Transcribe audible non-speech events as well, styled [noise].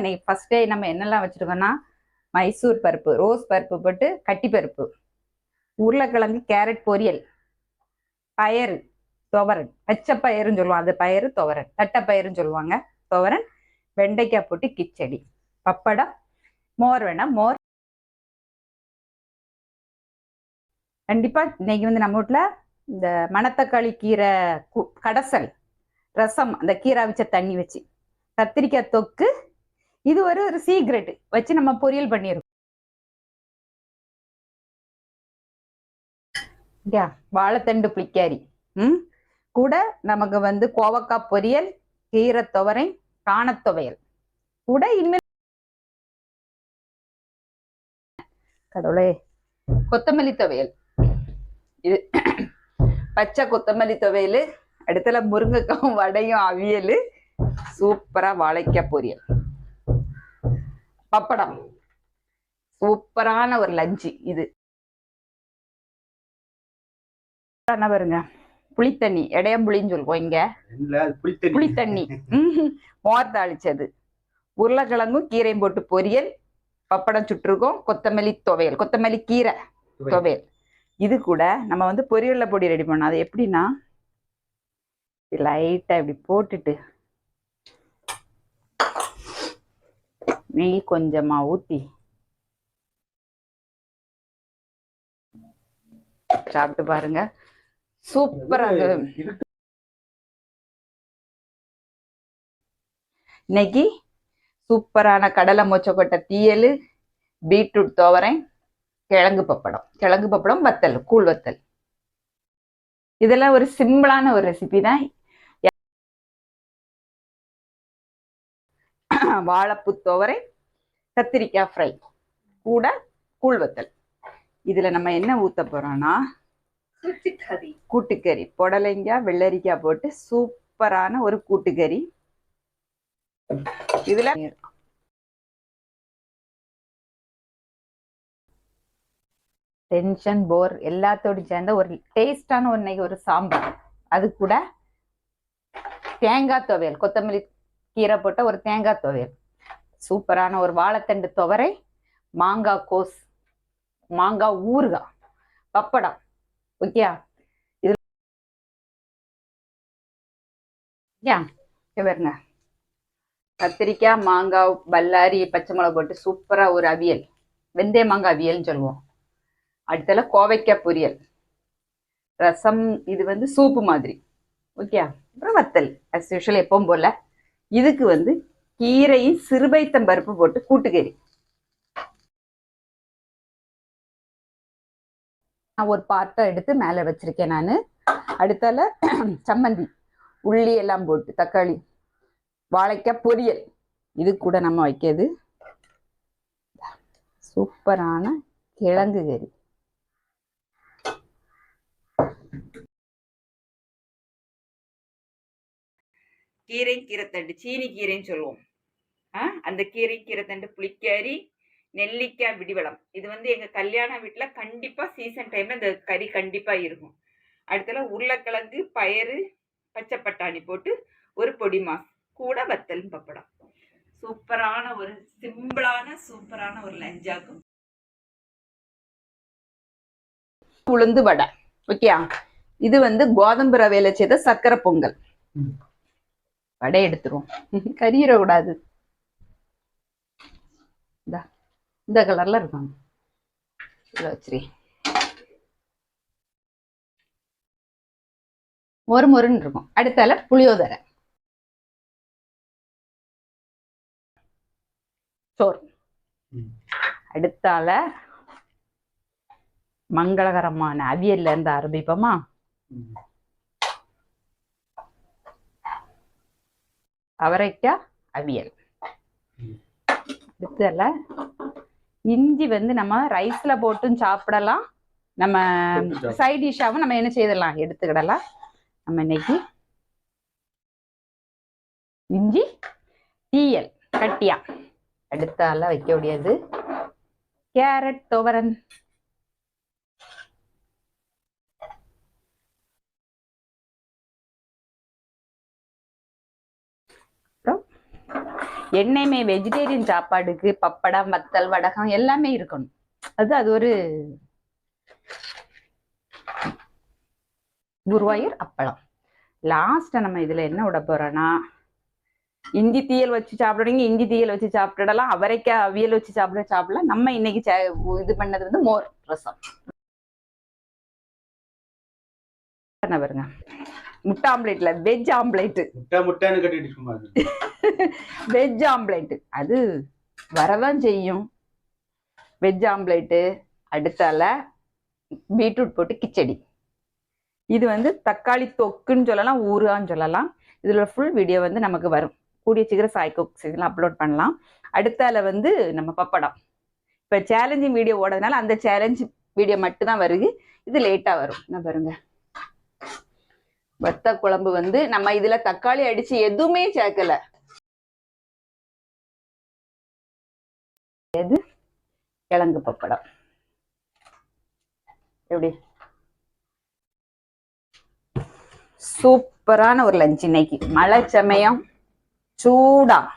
இன்னைக்கு first day நம்ம என்னெல்லாம் வச்சுருக்கோன்னா மைசூர் பருப்பு ரோஸ் பருப்பு போட்டு கட்டி பருப்பு உருளைக்கிழங்கு கேரட் பொரியல் பயறு துவரன் பச்சை பயிறுன்னு சொல்லுவாங்க அது பயிறு துவரன். தட்டைப்பயிறுன்னு சொல்லுவாங்க துவரன். வெண்டைக்காய் போட்டு கிச்சடி. பப்படம் மோர் வேணாம் மோர். கண்டிப்பா இன்னைக்கு வந்து நம்ம வீட்டில் இந்த மணத்தக்காளி கீரை கடசல் கடைசல் ரசம் அந்த கீரை வச்ச தண்ணி வச்சு கத்திரிக்காய் தொக்கு இது ஒரு ஒரு சீக்ரெட் வச்சு நம்ம பொரியல் பண்ணியிருக்கோம் வாழைத்தண்டு புளிக்காரி. ம்? கூட நமக்கு வந்து கோவக்காய் பொரியல் கீரை துவரை காணத் துவையல். கூட இனிமேல் கடவுளே கொத்தமல்லி துவையல். இது பச்சை கொத்தமல்லி துவையல் அடுத்தல முருங்கைக்காவும் வடையும் அவியல் சூப்பரா வாழைக்காய் பொரியல். பப்படம். சூப்பரான ஒரு லஞ்சு இது. என்ன பாருங்க புளித்தண்ணி இடையம்புளின்னு சொல்லுவோம் இங்க. புளித்தண்ணி. மோர் தாளிச்சது. உருளைக்கிழங்கும் கீரையும் போட்டு பொரியல் பப்படம் சுட்டிருக்கோம் கொத்தமல்லி துவையல் கொத்தமல்லி கீரை துவையல். இது கூட நம்ம வந்து பொரியல்ல பொடி ரெடி பண்ணோம் அது எப்படின்னா லைட்டா இப்படி போட்டுட்டு நெய் கொஞ்சமா ஊத்தி சாப்பிட்டு பாருங்க சூப்பரா இருக்கு. இருக்கு. இன்னைக்கு சூப்பரான கடலை மொச்சக்கொட்டை தீயல் பீட்ரூட் துவரை கிழங்கு பப்படம் கிழங்கு பப்படம் வத்தல் கூழ் வத்தல் இதெல்லாம் ஒரு சிம்பிளான ஒரு ரெசிபி தான் வாழைப்பூ துவரை கத்திரிக்காய் ஃப்ரை கூட கூழ் வத்தல். இதுல நம்ம என்ன ஊத்த போறோம்னா கூட்டுக்கறி. புடலைங்காய் வெள்ளரிக்காய் போட்டு சூப்பரான ஒரு கூட்டுக்கறி. இதுல டென்ஷன் போர் எல்லாத்தோடும் சேர்ந்த ஒரு டேஸ்டான ஒரு இன்னைக்கு ஒரு சாம்பார். அது கூட தேங்காய் துவையல் கொத்தமல்லி கீரை போட்ட ஒரு தேங்காய் துவையல். சூப்பரான ஒரு வாழைத்தண்டு துவரை மாங்காய் கோஸ் மாங்காய் ஊறுகாய் பப்படம் ஓகே இது பாருங்க. கத்திரிக்காய் மாங்காய் பல்லாரி பச்சை மிளகா போட்டு சூப்பரா ஒரு அவியல். வெந்தய மாங்காய் அவியல்னு சொல்லுவோம். அடுத்தல கோவைக்காய் பொரியல். ரசம் இது வந்து சூப்பு மாதிரி. ஓகே அப்புறம் வத்தல் அஸ் யூஷுவல் எப்பவும் போல. இதுக்கு வந்து கீரையும் சிறுபைத்தம் பருப்பு போட்டு கூட்டுக்கறி. நான் ஒரு பார்ட்டை எடுத்து மேலே வச்சிருக்கேன் நான். அடுத்தால சம்மந்தி உள்ளி எல்லாம் போட்டு தக்காளி வாழைக்காய் பொரியல். இது கூட நம்ம வைக்கிறது. சூப்பரான கிழங்கு கறி. கீரை கீரைத்தண்டு சீனி கீரைன்னு சொல்லுவோம். ஆ அந்த கீரை கீரைத்தண்டு புளிக்கறி நெல்லிக்காய் விடிவளம். இது வந்து எங்கள் கல்யாண வீட்டில் கண்டிப்பாக சீசன் டைமில் இந்த கறி கண்டிப்பாக இருக்கும். அடுத்தல உருளைக்கிழங்கு பயறு பச்சை பட்டாணி போட்டு ஒரு பொடி மாஸ் கூட வத்தல் பப்படம். சூப்பரான ஒரு சிம்பிளான சூப்பரான ஒரு லஞ்சாகும் உளுந்து வடை ஓகேயா? இது வந்து கோதம்பு ரவையில செய்த சர்க்கரை பொங்கல். வடை எடுத்துருவோம் [laughs] கறியிடக்கூடாது. இந்தா, இந்த கலர்ல இருக்கும். இதை வச்சிரு. மொறு மொறுன்னு இருக்கும். அடுத்தால புளியோதரை. சோறு. ம். அடுத்தால மங்களகரமான அவியல்ல இருந்து ஆரம்பிப்போமா? அவரைக்காய் அவியல். அடுத்தல இஞ்சி வந்து நம்ம ரைஸ்ல போட்டும் சாப்பிடலாம். நம்ம. சைட் டிஷ்ஷாவும் நம்ம என்ன செய்திடலாம்? எடுத்துக்கிடலாம் நம்ம இன்னைக்கு இஞ்சி தீயல் கட்டியா. அடுத்தால வைக்க முடியாது கேரட் துவரன் அப்புறம் என்னையுமே வெஜிடேரியன் சாப்பாடுக்கு பப்படம் வத்தல் வடகம் எல்லாமே இருக்கணும். அது அது ஒரு குருவாயூர் அப்பளம். லாஸ்ட்டாக நம்ம இதில் என்ன விட போறோம்னா இஞ்சி தீயல் வச்சு சாப்பிடுறீங்க இஞ்சி தீயல் வச்சு சாப்பிடலாம் அவரைக்காய் அவியல் வச்சு சாப்பிட சாப்பிடலாம். நம்ம இன்னைக்கு இது பண்ணது வந்து மோர் ரசம். பாருங்க. முட்டை ஆம்லேட்ல வெஜ் ஆம்லேட் முட்டை முட்டைன்னு கட்டிட்டு வெஜ் ஆம்லேட் அது வரதான் செய்யும். வெஜ் ஆம்லேட்டு அடுத்தால பீட்ரூட் போட்டு கிச்சடி. இது வந்து தக்காளி தொக்குன்னு சொல்லலாம் ஊறுகான்னு சொல்லலாம். இதில் ஃபுல் வீடியோ வந்து நமக்கு வரும். கூடிய சீக்கிரம் சாய் குக்ஸ் இதெல்லாம் அப்லோட் பண்ணலாம் அடுத்தால வந்து நம்ம பப்படம். இப்போ சேலஞ்சிங் வீடியோ ஓடுறதுனால அந்த சேலஞ்ச் வீடியோ மட்டும்தான் வருது. இது லேட்டாக வரும். என்ன பாருங்க. வத்த குழம்பு வந்து நம்ம இதில் தக்காளி அடித்து எதுவுமே சேர்க்கல. எது? கிழங்கு பப்படம். எப்படி? சூப்பரான ஒரு லஞ்ச் இன்னைக்கு. மழை சமயம். சூடா.